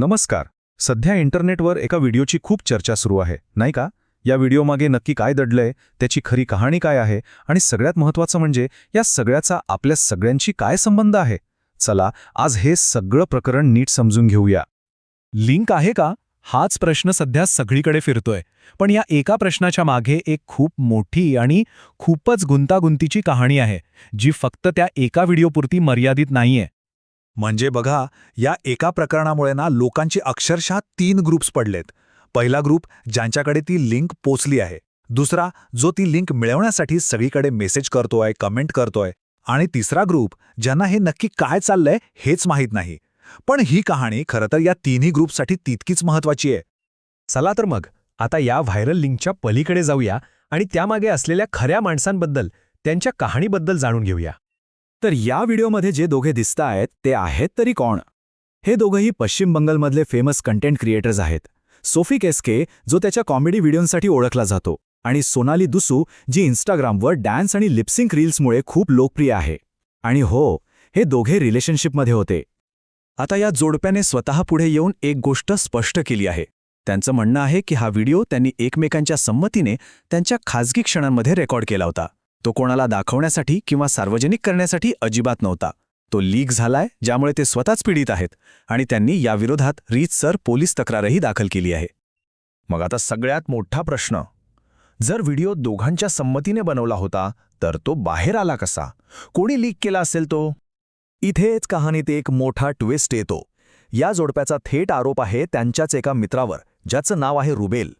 नमस्कार. सध्या इंटरनेटवर एका व्हिडिओची खूप चर्चा सुरू आहे नाही का? या व्हिडिओमागे नक्की काय दडलंय त्याची खरी कहाणी काय आहे आणि सगळ्यात महत्त्वाचं म्हणजे या सगळ्याचा आपल्या सगळ्यांशी काय संबंध आहे? चला आज हे सगळं प्रकरण नीट समजून घेऊया. लिंक आहे का? हाच प्रश्न सध्या सगळीकडे फिरतोय. पण या एका प्रश्नाच्या मागे एक खूप मोठी आणि खूपच गुंतागुंतीची कहाणी आहे जी फक्त त्या एका व्हिडिओपुरती मर्यादित नाहीये. म्हणजे बघा या एका प्रकरणामुळे ना लोकांचे अक्षरशः तीन ग्रुप्स पडलेत. पहिला ग्रुप ज्यांच्याकडे ती लिंक पोचली आहे. दुसरा जो ती लिंक मिळवण्यासाठी सगळीकडे मेसेज करतोय कमेंट करतोय. आणि तिसरा ग्रुप ज्यांना हे नक्की काय चाललंय हेच माहीत नाही. पण ही कहाणी खरं तर या तिन्ही ग्रुपसाठी तितकीच महत्वाची आहे. चला तर मग आता या व्हायरल लिंकच्या पलीकडे जाऊया आणि त्यामागे असलेल्या खऱ्या माणसांबद्दल त्यांच्या कहाणीबद्दल जाणून घेऊया. तर या व्हिडिओमध्ये जे दोघे दिसत आहेत ते आहेत तरी कोण? हे दोघंही पश्चिम बंगालमधले फेमस कंटेंट क्रिएटर्स आहेत. सोफी केस्के जो त्याच्या कॉमेडी व्हिडिओंसाठी ओळखला जातो आणि सोनाली दुसू जी इन्स्टाग्रामवर डॅन्स आणि लिप्सिंक रील्समुळे खूप लोकप्रिय आहे. आणि हो हे दोघे रिलेशनशिपमध्ये होते. आता या जोडप्याने स्वतः पुढे येऊन एक गोष्ट स्पष्ट केली आहे. त्यांचं म्हणणं आहे की हा व्हिडिओ त्यांनी एकमेकांच्या संमतीने त्यांच्या खाजगी क्षणांमध्ये रेकॉर्ड केला होता. तो कोणाला दाखवण्यासाठी किंवा सार्वजनिक करण्यासाठी अजिबात नव्हता. तो लीक झालाय ज्यामुळे ते स्वतःच पीडित आहेत आणि त्यांनी याविरोधात रीतसर पोलीस तक्रारही दाखल केली आहे. मग आता सगळ्यात मोठा प्रश्न. जर व्हिडिओ दोघांच्या संमतीने बनवला होता तर तो बाहेर आला कसा? कोणी लीक केला असेल तो? इथेच कहाणीत एक मोठा ट्विस्ट येतो. या जोडप्याचा थेट आरोप आहे त्यांच्याच एका मित्रावर ज्याचं नाव आहे रुबेल.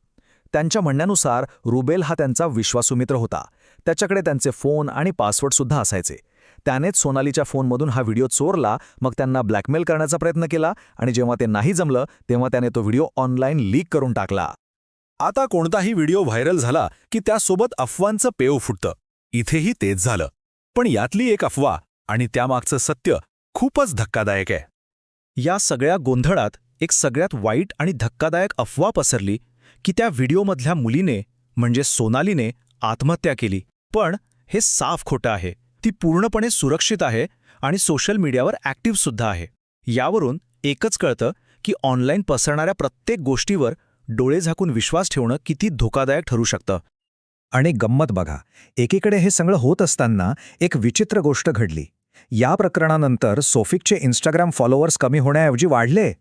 त्यांच्या म्हणण्यानुसार रुबेल हा त्यांचा विश्वासूमित्र होता. त्याच्याकडे त्यांचे फोन आणि पासवर्डसुद्धा असायचे. त्यानेच सोनालीच्या फोनमधून हा व्हिडिओ चोरला मग त्यांना ब्लॅकमेल करण्याचा प्रयत्न केला आणि जेव्हा ते नाही जमलं तेव्हा त्याने तो व्हिडिओ ऑनलाईन लीक करून टाकला. आता कोणताही व्हिडिओ व्हायरल झाला की त्यासोबत अफवांचं पेव फुटतं. इथेही तेच झालं. पण यातली एक अफवा आणि त्यामागचं सत्य खूपच धक्कादायक आहे. या सगळ्या गोंधळात एक सगळ्यात वाईट आणि धक्कादायक अफवा पसरली की त्या व्हिडिओमधल्या मुलीने म्हणजे सोनालीने आत्महत्या केली. पण हे साफ खोटं आहे. ती पूर्णपणे सुरक्षित आहे आणि सोशल मीडियावर ॲक्टिव्ह सुद्धा आहे. यावरून एकच कळतं की ऑनलाईन पसरणाऱ्या प्रत्येक गोष्टीवर डोळे झाकून विश्वास ठेवणं किती धोकादायक ठरू शकतं. आणि गंमत बघा एकीकडे हे सगळं होत असताना एक विचित्र गोष्ट घडली. या प्रकरणानंतर सोफिकचे इन्स्टाग्राम फॉलोअर्स कमी होण्याऐवजी वाढले.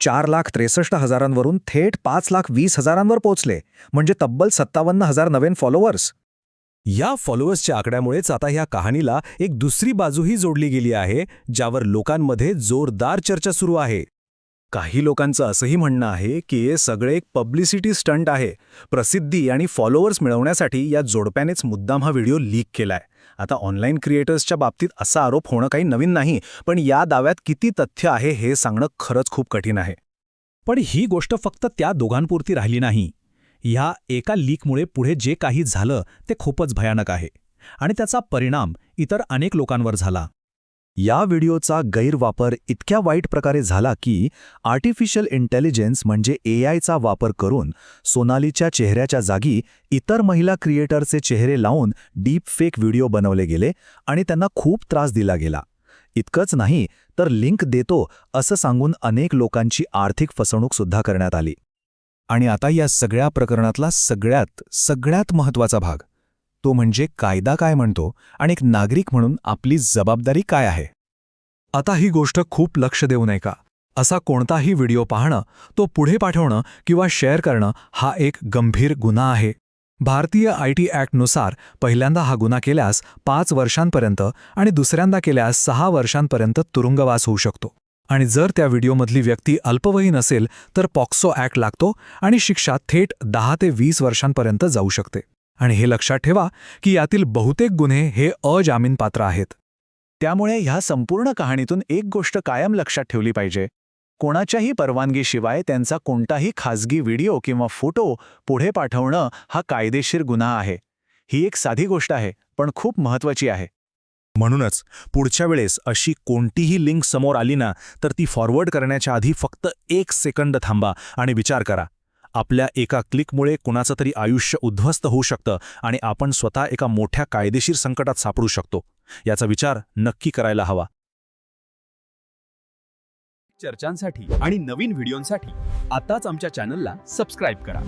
चार लाख त्रेसष्ट हजारांवरून थेट पाच लाख वीस हजारांवर पोचले. म्हणजे तब्बल सत्तावन्न हजार नवीन फॉलोअर्स या फॉलोअर्सच्या आकड्यामुळेच आता ह्या कहाणीला एक दुसरी बाजूही जोडली गेली आहे ज्यावर लोकांमध्ये जोरदार चर्चा सुरू आहे. काही लोकांचं असंही म्हणणं आहे की हे सगळे एक पब्लिसिटी स्टंट आहे. प्रसिद्धी आणि फॉलोअर्स मिळवण्यासाठी या जोडप्यानेच मुद्दाम हा व्हिडिओ लीक केलाय. आता ऑनलाईन क्रिएटर्सच्या बाबतीत असा आरोप होणं काही नवीन नाही पण या दाव्यात किती तथ्य आहे हे सांगणं खरंच खूप कठीण आहे. पण ही गोष्ट फक्त त्या दोघांपुरती राहिली नाही. ह्या एका लीकमुळे पुढे जे काही झालं ते खूपच भयानक आहे. आणि त्याचा परिणाम इतर अनेक लोकांवर झाला. या व्हिडिओचा गैरवापर इतक्या वाईट प्रकारे झाला की आर्टिफिशियल इंटेलिजन्स म्हणजे एआयचा वापर करून सोनालीच्या चेहऱ्याच्या जागी इतर महिला क्रिएटरचे चेहरे लावून डीप फेक व्हिडिओ बनवले गेले आणि त्यांना खूप त्रास दिला गेला. इतकंच नाही तर लिंक देतो असं सांगून अनेक लोकांची आर्थिक फसवणूक सुद्धा करण्यात आली. आणि आता या सगळ्या प्रकरणातला सगळ्यात सगळ्यात महत्त्वाचा भाग. तो म्हणजे कायदा काय म्हणतो आणि एक नागरिक म्हणून आपली जबाबदारी काय आहे? आता ही गोष्ट खूप लक्ष देऊ नये का असा कोणताही व्हिडिओ पाहणं तो पुढे पाठवणं किंवा शेअर करणं हा एक गंभीर गुन्हा आहे. भारतीय आय टी ॲक्टनुसार पहिल्यांदा हा गुन्हा केल्यास पाच वर्षांपर्यंत आणि दुसऱ्यांदा केल्यास सहा वर्षांपर्यंत तुरुंगवास होऊ शकतो. आणि जर त्या व्हिडिओमधली व्यक्ती अल्पवयीन असेल तर पॉक्सो ॲक्ट लागतो आणि शिक्षा थेट दहा ते वीस वर्षांपर्यंत जाऊ शकते. आणि हे लक्षात ठेवा की यातील बहुतेक गुन्हे हे अजामीनपात्र आहेत. त्यामुळे ह्या संपूर्ण कहाणीतून एक गोष्ट कायम लक्षात ठेवली पाहिजे. कोणाच्याही परवानगीशिवाय त्यांचा कोणताही खाजगी व्हिडिओ किंवा फोटो पुढे पाठवणं हा कायदेशीर गुन्हा आहे. ही एक साधी गोष्ट आहे पण खूप महत्वाची आहे. म्हणूनच पुढच्या वेळेस अशी कोणतीही लिंक समोर आली ना तर ती फॉरवर्ड करण्याच्या आधी फक्त एक सेकंद थांबा आणि विचार करा. आपल्या एका क्लिकमुळे कुणाचं तरी आयुष्य उद्ध्वस्त होऊ शकतं आणि आपण स्वतः एका मोठ्या कायदेशीर संकटात सापडू शकतो. याचा विचार नक्की करायला हवा. चर्चांसाठी आणि नवीन व्हिडिओंसाठी आताच आमच्या चॅनलला सबस्क्राईब करा.